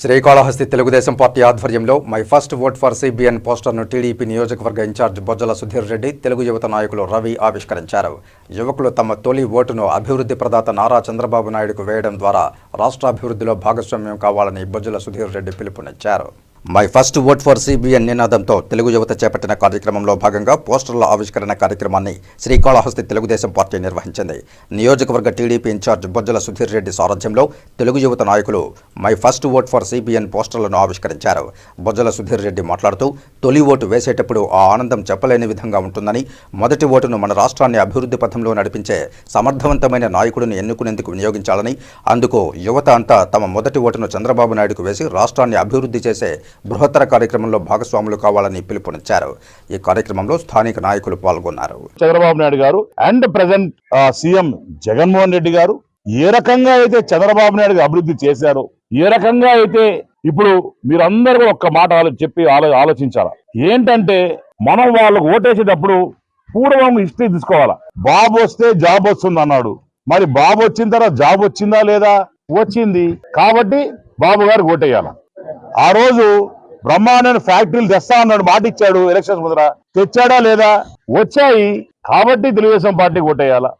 Srikalahasti Telugu Desam party ఆధ్వర్యంలో my first vote for CBN పోస్టర్ను TDP నియోజకవర్గ ఇన్ఛార్జ్ బొజ్జల సుధీర్ రెడ్డి తెలుగు యువత నాయకులు రవి ఆవిష్కరించారు. యువకులు తమ తొలి ఓటును అభివృద్ధి ప్రదాత నారా చంద్రబాబు నాయుడుకు వేయడం ద్వారా రాష్ట్రాభివృద్ధిలో భాగస్వామ్యం కావాలని బొజ్జల సుధీర్ రెడ్డి పిలుపునిచ్చారు. My first vote for CBN నినాదంతో తెలుగు యువత చేపట్టిన కార్యక్రమంలో భాగంగా పోస్టర్ల ఆవిష్కరణ కార్యక్రమాన్ని శ్రీకాళహస్తి తెలుగుదేశం పార్టీ నిర్వహించింది. నియోజకవర్గ టీడీపీ ఇన్ఛార్జ్ బొజ్జల సుధీర్ రెడ్డి సారథ్యంలో తెలుగు యువత నాయకులు my first vote for CBN పోస్టర్లను ఆవిష్కరించారు. బొజ్జల సుధీర్ రెడ్డి మాట్లాడుతూ తొలి ఓటు వేసేటప్పుడు ఆ ఆనందం చెప్పలేని విధంగా ఉంటుందని మొదటి ఓటును మన రాష్ట్రాన్ని అభివృద్ధి పథంలో నడిపించే సమర్థవంతమైన నాయకుడిని ఎన్నుకునేందుకు వినియోగించాలని అందుకు యువత అంతా తమ మొదటి ఓటును చంద్రబాబు నాయుడుకు వేసి రాష్ట్రాన్ని అభివృద్ధి చేసే బృహత్తర కార్యక్రమంలో భాగస్వాములు కావాలని పిలుపునిచ్చారు. ఈ కార్యక్రమంలో స్థానిక నాయకులు పాల్గొన్నారు. Chandrababu Naidu garu and present CM Jaganmohan Reddy garu ఏ రకంగా అయితే చంద్రబాబు నాయుడు అభివృద్ధి చేశారో ఏ రకంగా అయితే ఇప్పుడు మీరందరూ ఒక్క మాట చెప్పి ఆలో ఆలోచించాలా? ఏంటంటే మనం వాళ్ళకు ఓటేసేటప్పుడు పూర్వం హిస్టరీ తీసుకోవాలా? బాబు వస్తే జాబ్ వస్తుంది అన్నాడు. మరి బాబు వచ్చిన తర్వాత జాబ్ వచ్చిందా లేదా? వచ్చింది. కాబట్టి బాబు గారు ఓటేయాల? ఆ రోజు బ్రహ్మాండమైన ఫ్యాక్టరీలు తెస్తా అన్నాడు మాట ఇచ్చాడు ఎలక్షన్స్ ముందర. తెచ్చాడా లేదా? వచ్చాయి. కాబట్టి తెలుగుదేశం పార్టీ ఓటేయాలా